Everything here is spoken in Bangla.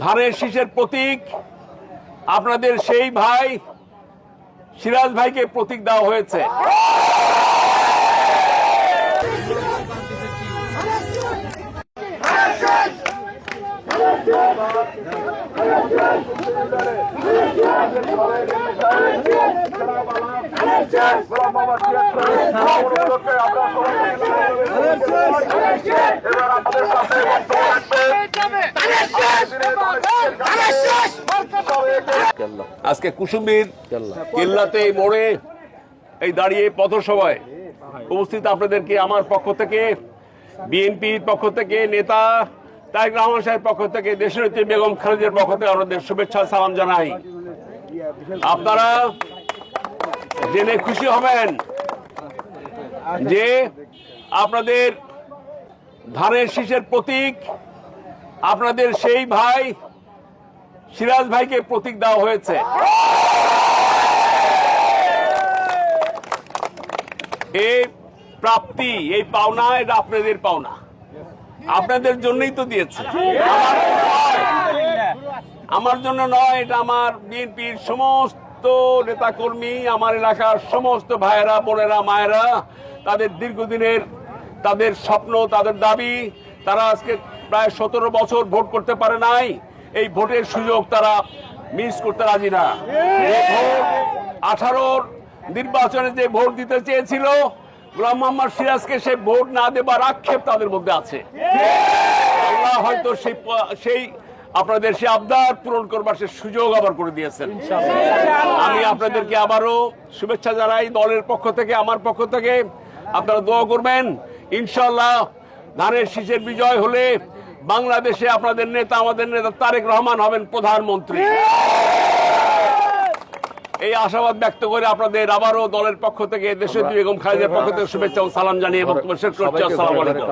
ধানের শীষের প্রতীক। আপনাদের সেই ভাই সিরাজ ভাইকে প্রতীক দেওয়া হয়েছে। আজকে কুসুম্বির কেল্লাতে এই মোড়ে, এই দাঁড়িয়ে পথসভায় উপস্থিত আপনাদেরকে আমার পক্ষ থেকে, বিএনপির পক্ষ থেকে, নেতা তারেক রহমান সাহেবের পক্ষ থেকে দেশের বেগম খালেদের পক্ষ থেকে আমাদের শুভেচ্ছা, সালাম জানাই। আপনারা জেনে খুশি হবেন যে আপনাদের ধানের শীষের প্রতীক আপনাদের সেই ভাই সিরাজ ভাইকে প্রতীক দেওয়া হয়েছে এই প্রাপ্তি, এই পাওনা, এটা আপনাদের পাওনা আপনাদের জন্যই তো দিয়েছে আমার জন্য নয়। এটা আমার বিএনপির সমস্ত নেতাকর্মী, আমার এলাকার সমস্ত ভাইয়েরা, বোনেরা, মায়েরা, তাদের দীর্ঘদিনের তাদের স্বপ্ন, তাদের দাবি তারা আজকে প্রায় সতেরো বছর ভোট করতে পারে নাই। এই ভোটের সুযোগ তারা মিস করতে রাজি না। আঠারোর নির্বাচনে যে ভোট দিতে চেয়েছিল গোলাম মোহাম্মদ সিরাজকে সে ভোট না দেবার আক্ষেপ তাদের মধ্যে আছে। আল্লাহ হয়তো সেই সেই আপনাদের সে আবদার পূরণ করবার সে সুযোগ আবার করে দিয়েছেন। আমি আপনাদেরকে আবারও শুভেচ্ছা জানাই দলের পক্ষ থেকে আমার পক্ষ থেকে। আপনারা দোয়া করবেন ইনশাল্লাহ ধানের শীষের বিজয় হলে বাংলাদেশে আপনাদের নেতা আমাদের নেতা তারেক রহমান হবেন প্রধানমন্ত্রী। এই আশাবাদ ব্যক্ত করে আপনাদের আবারও দলের পক্ষ থেকে দেশের বেগম খালেদের পক্ষ থেকে শুভেচ্ছা ও সালাম জানিয়ে বক্তব্য শেষ করছি। আসসালাম আলাইকুম।